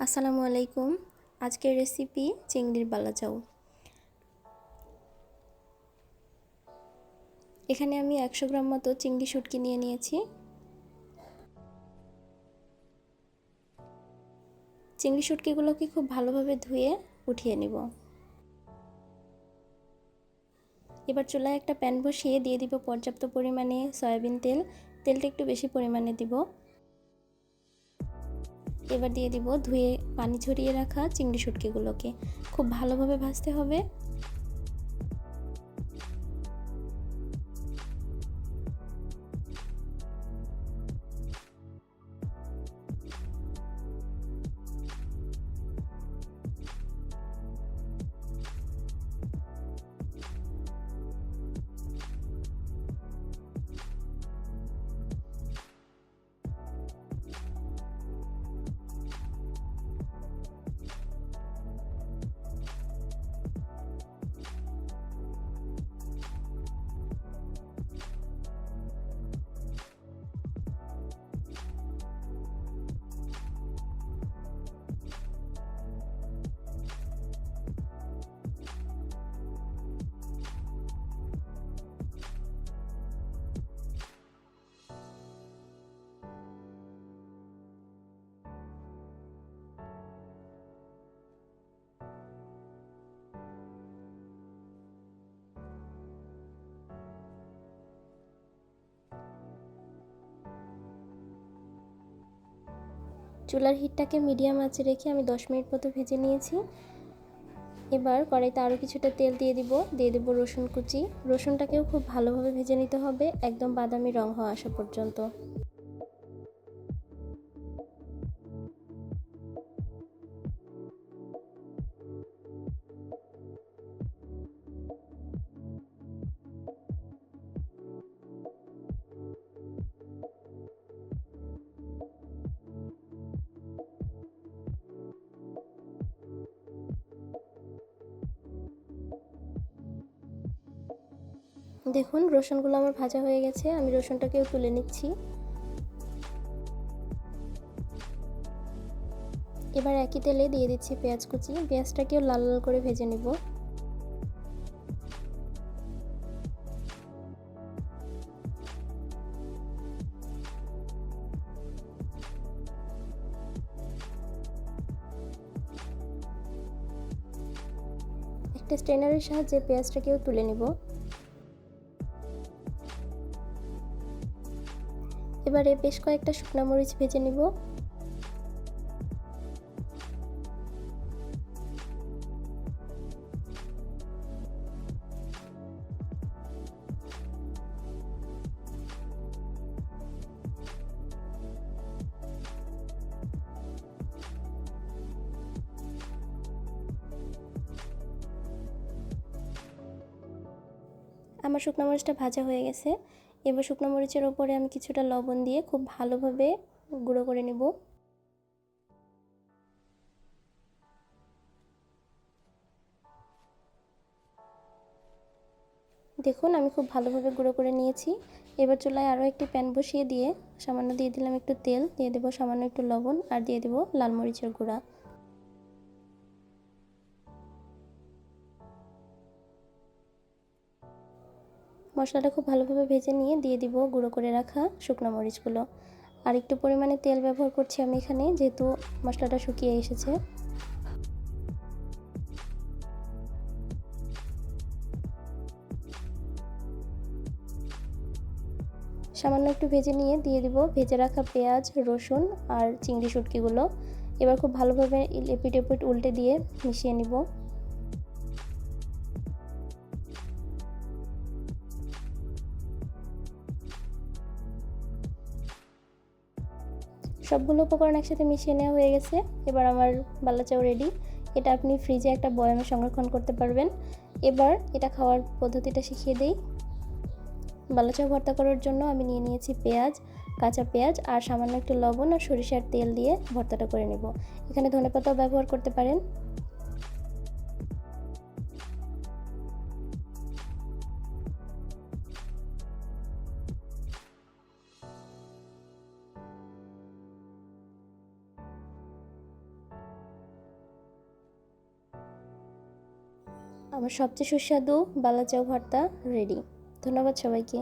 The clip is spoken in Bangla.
আসসালামু আলাইকুম। আজকের রেসিপি চিংড়ির বালাচাও এখানে আমি একশো গ্রাম মতো চিংড়ি শুটকি নিয়ে নিয়েছি। চিংড়ি শুটকিগুলোকে খুব ভালোভাবে ধুয়ে উঠিয়ে নিব। এবার চুলায় একটা প্যান বসিয়ে দিয়ে দিব পর্যাপ্ত পরিমাণে সয়াবিন তেল। তেলটা একটু বেশি পরিমাণে দিব। এবার দিয়ে দিব ধুয়ে পানি ছড়িয়ে রাখা চিংড়ি শুটকিগুলোকে। খুব ভালোভাবে ভাজতে হবে। চুলার হিটটাকে মিডিয়াম আঁচে রেখে আমি দশ মিনিট মতো ভেজে নিয়েছি। এবার কড়াইতে আরও কিছুটা তেল দিয়ে দিব, দিয়ে দেবো রসুন কুচি। রসুনটাকেও খুব ভালোভাবে ভেজে নিতে হবে, একদম বাদামি রং হওয়া আসা পর্যন্ত। দেখুন, রসুনগুলো আমার ভাজা হয়ে গেছে, আমি রসুনটাকেও তুলে নিচ্ছি। এবার একই তেলে দিয়ে দিচ্ছি পেঁয়াজ কুচি, পেঁয়াজটাকেও লাল লাল করে ভেজে নেব। একটা স্ট্রেনারের সাহায্যে পেঁয়াজটাকেও তুলে নেব। এবারে বেশ কয়েকটা শুকনো মরিচ ভেজে নিব। আমার শুকনো মরিচটা ভাজা হয়ে গেছে। এবার শুকনো মরিচের ওপরে আমি কিছুটা লবণ দিয়ে খুব ভালোভাবে গুঁড়ো করে নেব। দেখুন, আমি খুব ভালোভাবে গুঁড়ো করে নিয়েছি। এবার চুলায় আরও একটি প্যান বসিয়ে দিয়ে সামান্য দিয়ে দিলাম একটু তেল, দিয়ে দেবো সামান্য একটু লবণ আর দিয়ে দেবো লাল মরিচের গুঁড়া। মশলাটা খুব ভালোভাবে ভেজে নিয়ে দিয়ে দিব গুঁড়ো করে রাখা শুকনো মরিচগুলো। আর একটু পরিমাণে তেল ব্যবহার করছি আমি এখানে, যেহেতু মশলাটা শুকিয়ে এসেছে। সামান্য একটু ভেজে নিয়ে দিয়ে দিব, ভেজে রাখা পেঁয়াজ, রসুন আর চিংড়ি শুটকিগুলো। এবার খুব ভালোভাবে এপিট এপিট উল্টে দিয়ে মিশিয়ে নিব। সবগুলো উপকরণ একসাথে মিশিয়ে নেওয়া হয়ে গেছে। এবার আমার বালাচাও রেডি এটা আপনি ফ্রিজে একটা বয়ামে সংরক্ষণ করতে পারবেন। এবার এটা খাওয়ার পদ্ধতিটা শিখিয়ে দিই। বালাচাও ভর্তা করার জন্য আমি নিয়ে নিয়েছি পেঁয়াজ, কাঁচা পেঁয়াজ আর সামান্য একটু লবণ আর সরিষার তেল দিয়ে ভর্তাটা করে নেব। এখানে ধনেপাতাও ব্যবহার করতে পারেন। আমার সবচেয়ে সুস্বাদু বালাচাও ভর্তা রেডি ধন্যবাদ সবাইকে।